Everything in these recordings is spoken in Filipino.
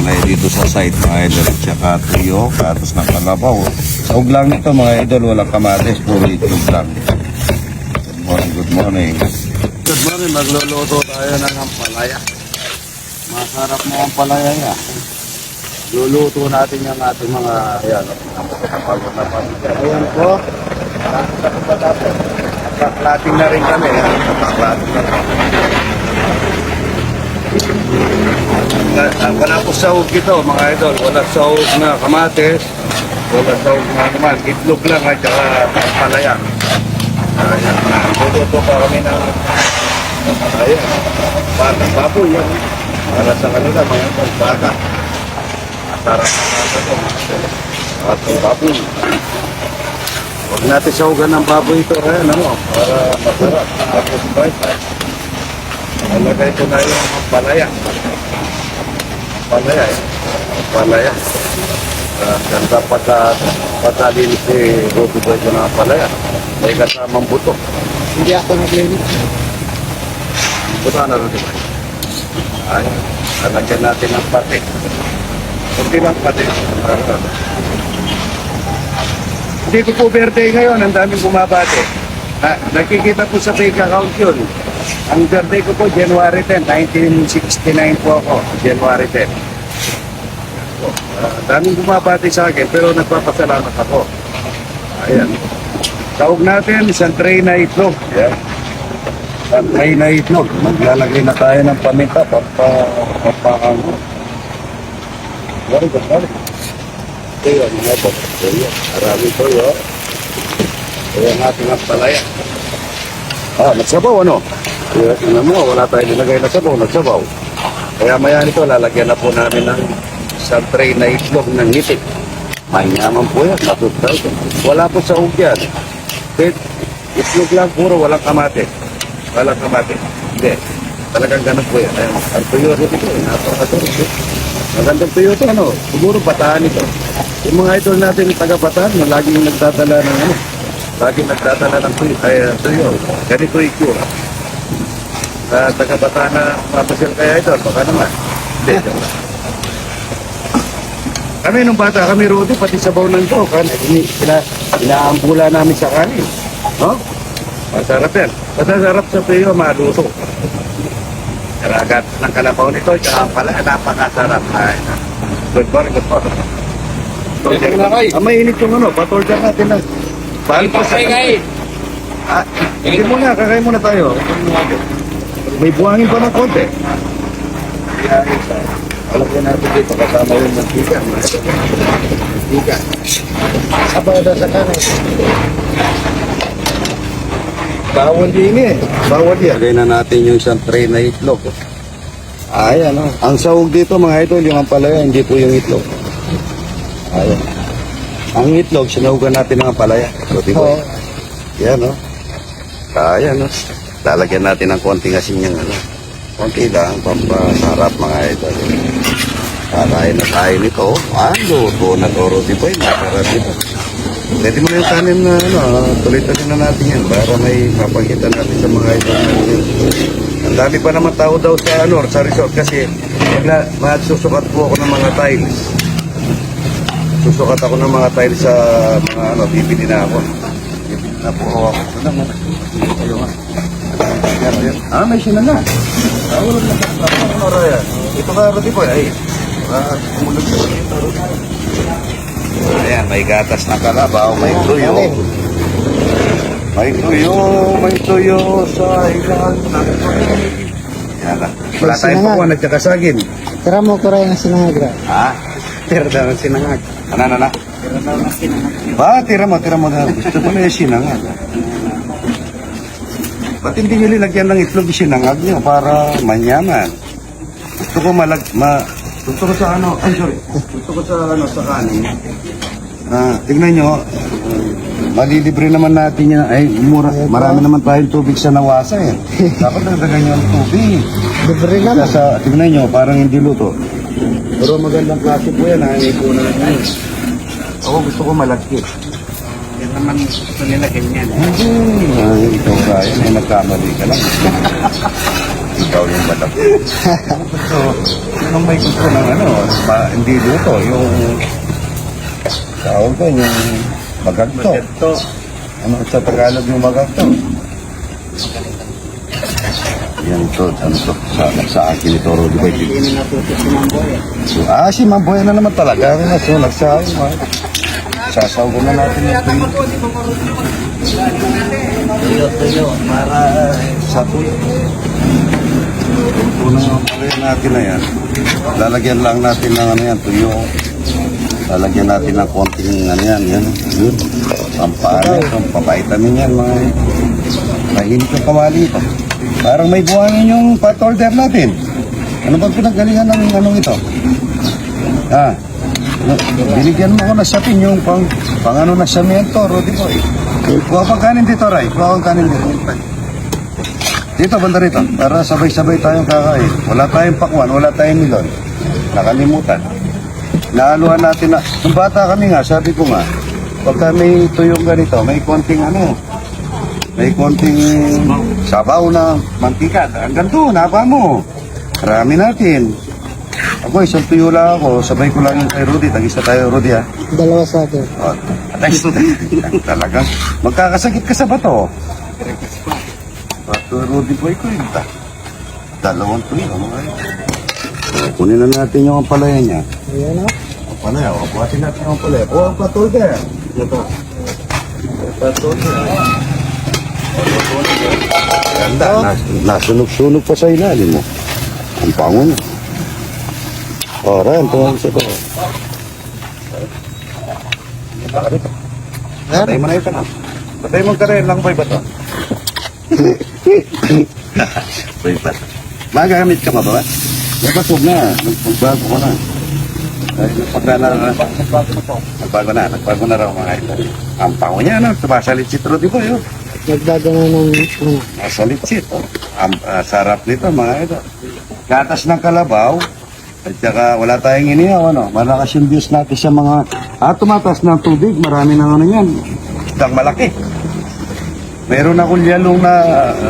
palay dito sa site mga idol at saka tuyo, katos ng kalabaw. Saog lang nito mga idol, walang kamatis, puro itlog lang. Good morning, good morning. Good morning, magluluto tayo ng ampalaya. Masarap mo ang palaya yan. Luluto natin yung ating mga, ayan, napagod na pamilya. Ayan po. Nakaklating na rin kami. Nakaklating na rin. Na- ah, Wala po sahog ito, mga idol. Wala sahog na kamatis. Wala sahog na naman. Itlog lang at saka palaya. Ayan. Luluto pa kami ng ayan. Bata, baboy yan. Para sa kanila, mga idol, bata to, mga idol. At baboy. Huwag natin sahugan ng baboy ito kaya ano, para masarap. Tapos bite. Nalagay ko na yung palaya. Palaya eh. Palaya. Uh, ganda pagka patalin si Ruby Boy ko ng palaya. May kasamang buto. Hindi ako naglinis. Buto na Boy. Ay, lalagyan natin ng pati. Kunti lang pati. Hindi ko po birthday ngayon, ang daming bumabati. Na, nakikita po sa fake account yun. Ang birthday ko po, January 10, 1969 po ako, January 10. Po, ah, daming bumabati sa akin, pero nagpapasalamat ako. Ayan. Tawag natin, isang tray na itlog. Yan. Isang tray na itlog. Maglalagay na tayo ng paminta. Very good, very good. Ito yun, mga ito. Ito yun. Marami ito yun. Ito yung ating palaya. Ah, nagsabaw ano? Kaya tingnan mo, wala tayo nilagay na sabaw, nagsabaw. Kaya maya nito, lalagyan na po namin ng isang tray na itlog ng ngitik. Manyaman po yan, natutay. Wala po sa ugyan. Kahit itlog lang puro, walang kamate. Walang kamate. Hindi. Talagang ganun po yan. Ayun, ang tuyo rin ito, eh, napakatuloy. eh. Magandang tuyo ito, ano? Siguro bataan ito. Yung mga idol natin taga bataan, na laging nagdadala ng ano, laging nagdadala ng tuyo. Ay, uh, tuyo. Ganito yung cure. Uh, taga bataan na mapasyal kaya idol, baka naman. Hindi, joke lang. Kami nung bata, kami Rudy, pati sabaw ng to, kan, ini, ina, inaambula namin sa kanin. No? Masarap yan. Masarap sa tuyo, maluto. Karagat ng kalabaw nito, tsaka pala, napakasarap. Ay, good morning, good morning. Ito na kayo. Ah, mainit yung ano, patorder natin na. Bahal pa sa... Ah, hindi muna, kakain muna tayo. May buhangin pa ng konti. Kaya, Alagyan natin dito, kasama yung mantika. Mantika. Sabaw daw sa kanan. Bawal din eh. Bawal yan. Lagay na natin yung isang tray na itlog. Ayan o. Ang sahog dito mga idol, yung ampalaya, hindi po yung itlog. Ayan. Ang itlog, sinahugan natin ng ampalaya. So, di ba? Oo. Yan o. Ayan o. Lalagyan natin ng konting asin yung ano. Konti lang, pampasarap mga idol. Kakain na tayo nito. Ah, luto na to, Rudy Boy. Masarap ito. Pwede mo na yung kanin na ano, tuloy-tuloy na natin yan para may mapakita natin sa mga idol natin. Ang dami pa naman tao daw sa ano, sa resort kasi magsusukat po ako ng mga tiles. Susukat ako ng mga tiles sa mga ano, bibili na ako. Bibili na po ako. Ito lang, ano. Ayun nga. Ah, may sinanga. Ah, wala na. Ano yan? Ito ka, Rudy Boy. Ay, ah, kumulog sa dito, Rudy. Ayan, may gatas na kalabaw, may tuyo. May tuyo, may tuyo sa ilang Yan lang. Wala tayong pakuan at saka saging. Tira mo ko rin ang sinangag. Ha? Tira daw ang sinangag. Ano, ano, ano? Ba, tira mo, tira mo na. Gusto mo na yung sinangag. Ba't hindi nyo nilagyan ng itlog yung sinangag nyo para manyaman? Gusto ko malag... Ma, gusto ko sa ano... Ay, sorry. Gusto ko sa ano, sa kanin. Ah, tignan nyo. Malilibre naman natin yan. Ay, mura. Marami naman tayong tubig sa nawasa eh. Dapat nagdagan nyo ng tubig. Libre naman. sa, tingnan nyo, parang hindi luto. Pero magandang klase po yan, po na lang Ako gusto ko malagkit. Yan naman gusto nila ganyan. Hindi. Ay, ikaw Ryan, ay nagkamali ka lang. daw yung balat. so, yun ang may gusto ng ano, ma, hindi luto, yung tawag ko, yung magagto. Ano sa Tagalog yung magagto? Yan to, ano to, sa, sa akin ito, Rudy Boy. So, ah, si Mamboy na naman talaga. Ano na, so, nagsasaw. Sasaw ko na natin yung tuyo. Tuyo, tuyo, para sa tuyo. Unang mamboy natin na yan. Lalagyan lang natin ng ano yan, tuyo. Lalagyan natin ng konting ano yan, yan, yun. Pampano, pampavitamin yan, mga Mahinig yung kamali ito. Parang may buhangin yung pot order natin. Ano bang pinagalingan ng anong ito? Ah, binigyan mo ko na sapin yung pang, pang ano na samento, Rudy Boy. Kuha pang kanin dito, Ray. Kuha pang kanin dito. Dito, banda rito. Para sabay-sabay tayong kakain. Wala tayong pakwan, wala tayong milon. Nakalimutan. Naaluhan natin na. Nung bata kami nga, sabi ko nga, pagka may tuyong ganito, may konting ano, may konting sabaw na mantika. Hanggang doon, haba mo. Marami natin. Ako, isang tuyo lang ako. Sabay ko lang yung kay Rudy. Tag-isa tayo, Rudy, ha? Dalawa sa akin. Oh, atay Talagang magkakasakit ka sa bato. Bato, Rudy boy ko yun. Ta. Dalawang tuyo. Ano kaya? Oh, kunin na natin yung ampalaya niya. Ayan o. Ampalaya, o. Buhatin natin yung ampalaya. O, ang patol ka. Ito. Patol ka. Ganda, nas, nasunog-sunog pa sa ilalim mo. Ang pango na. O, Ryan, tuwang sa to. Patay mo na ito na. Patay mo ka rin lang ba to? Bay ba? Magamit ka ba ba? Nagpasog na. Nagbago ko na. Ay, nagpagka na. Nagbago na. Nagbago na raw mga ito. Ang pango niya, no? Sumasalit si Trudy ko, yun. Nagdadala ng ano. Masalit sit. Oh. Ang ah, sarap nito, mga ito. Gatas ng kalabaw. At saka wala tayong inihaw, ano? Malakas yung views natin sa mga... Ah, tumatas ng tubig. Marami ng ano yan. Isang malaki. Meron akong yalong na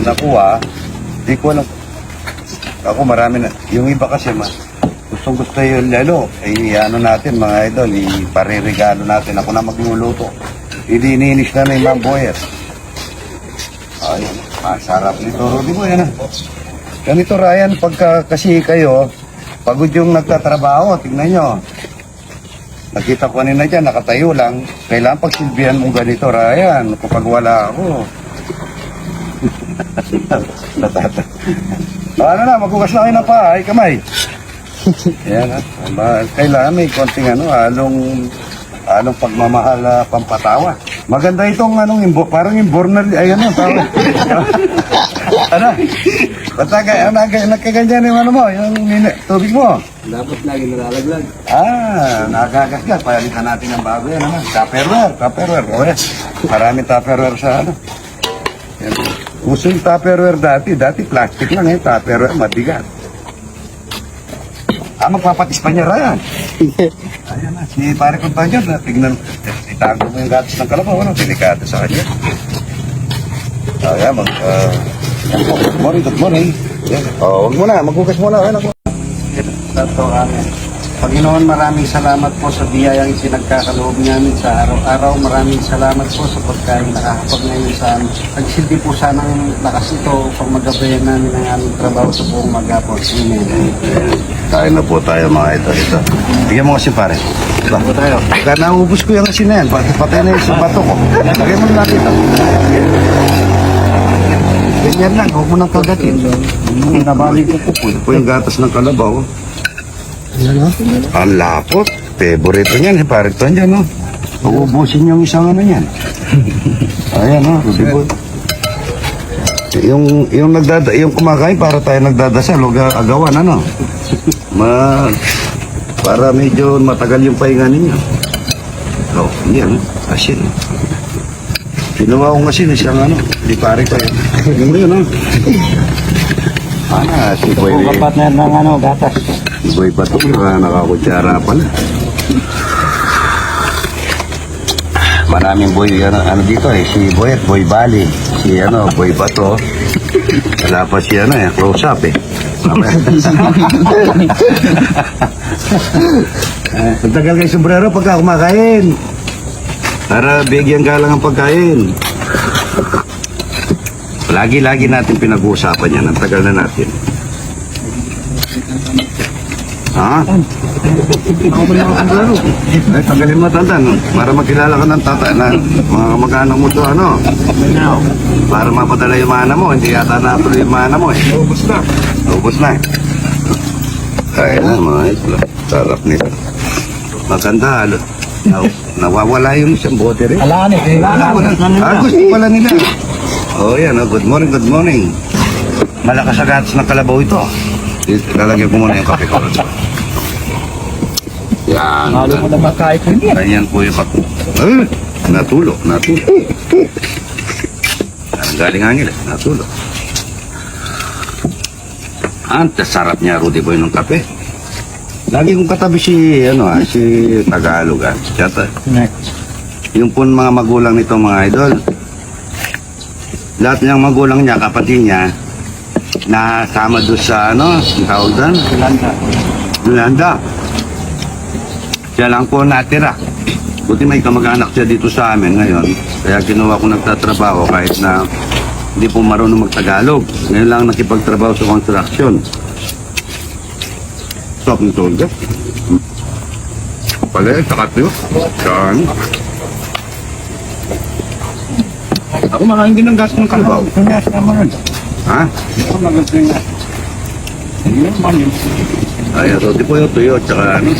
nakuha. Di ko alam. Ako marami na. Yung iba kasi, ma, gustong gusto yung lalo. Eh, ano natin, mga idol, iparirigalo natin. Ako na magluluto. Idininis na na yung mga boyer. Ayun, masarap nito. Rudy mo yan ah. Ganito Ryan, pagka kasi kayo, pagod yung nagtatrabaho, tingnan nyo. Nakita ko kanina dyan, nakatayo lang. Kailangan pagsilbihan mo ganito, Ryan. Kapag wala ako. Natata. Ano na, magbukas na kayo ng paa, ay kamay. Yan ah. Kailangan may konting ano, halong, halong pagmamahal ah, pampatawa. Maganda itong anong imbo, parang imbornal, ay ano, tawag. ano? Basta kaya, nag, nagkaganyan yung ano mo, yung mini, tubig mo. Dapat lagi nalalaglag. Ah, nagagasgas. Palitan natin ng bago yan naman. Tupperware, Tupperware. O yan. Maraming Tupperware sa ano. Yan. Uso yung Tupperware dati. Dati plastic lang eh. Tupperware, mabigat. Ah, magpapatis pa niya Ryan. Ayan na. Si pare kong tanyan na tignan. Itago mo yung gatos ng kalabaw. Ano? Delikado sa kanya. Ayan, mag... Uh, good morning, good morning. Yan. Oh, wag mo na. Maghugas mo na. Ayan ako. Tato amin. Panginoon, maraming salamat po sa biyayang isinagkakaloob namin sa araw-araw. Maraming salamat po sa pagkain nakakapag ngayon sa amin. Pagsilbi po sana ng lakas ito upang magabayan namin ang aming trabaho sa buong magapon. Amen. Kain na po tayo mga ito. ito. Bigyan mo kasi pare. Ba po tayo. Kaya naubos ko yung asin na yan. Pati patay na yung sa bato ko. Lagay mo na natin ito. Ganyan lang. Huwag mo nang kagatin. Nabalik ko po. Ito po yung gatas ng kalabaw. Ano? Ang lapot. Favorite niyan. Eh, pare ito niyan, no? Uubusin yung isang ano niyan. Ayan, no? Rudy boy. Yung, yung nagdada, yung kumakain para tayo nagdadasal, huwag agawan, ano? Ma, para medyo matagal yung pahinga ninyo. Oh, yan, asin. Ginawa ko kasi isang ano, di pare ko yun. Yung yun, no? Ano, si Boy, partner ng ano, gatas. Si Boy Bato, naka, nakakutsara pala. Maraming boy, ano, ano dito eh, si Boy at Boy Bali, si ano, Boy Bato. Wala pa si ano eh, close up eh. Ang tagal kay sombrero pagka kumakain. Para bigyan ka lang ang pagkain. Lagi-lagi natin pinag-uusapan yan. Ang tagal na natin. Ha? Ay, tagalin mo tanda, no? Para makilala ka ng tatay na mga kamag-anak mo to, ano? Para mapadala yung mana mo, hindi yata natuloy yung mana mo, eh. Ubus na. Ubus na, eh. Kaya na, mga ito. Sarap nito. Maganda, halo. Naw- nawawala yung isang bote rin. Alaan eh. Ah, gusto pala nila. Oh, yan. Oh. Good morning, good morning. Malakas sa gatas ng kalabaw ito. Lalagyan ko muna yung kape ko. Yan. Halo mo na makain ko niya. Ganyan po yung kape. Eh, natulo, natulo. Ang galing hangin, eh. natulo. Ang sarap niya, Rudy Boy, ng kape. Lagi kong katabi si, ano ah, si Tagalog ah. Yata, yung po mga magulang nito mga idol. Lahat ng magulang niya, kapatid niya, nakasama doon sa ano, ang tawag doon? Landa. Yolanda. Siya lang po natira. Buti may kamag-anak siya dito sa amin ngayon. Kaya ginawa ko nagtatrabaho kahit na hindi po marunong magtagalog. Ngayon lang nakipagtrabaho sa construction. Stop ni Tolga. Pala, sakat yun. Saan? Ako makain din ng gas ng kalabaw. Kunyas naman. Ha? Ito maganda nga. Yun man yun. Ay, roti po yung tuyo, tsaka ano.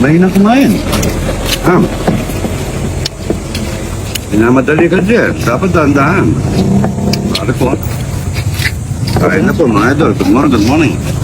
Mahina kumain. Ha? Minamadali ka dyan. Dapat dahan-dahan. Bakit po? Kain na po mga idol. Good morning, good morning.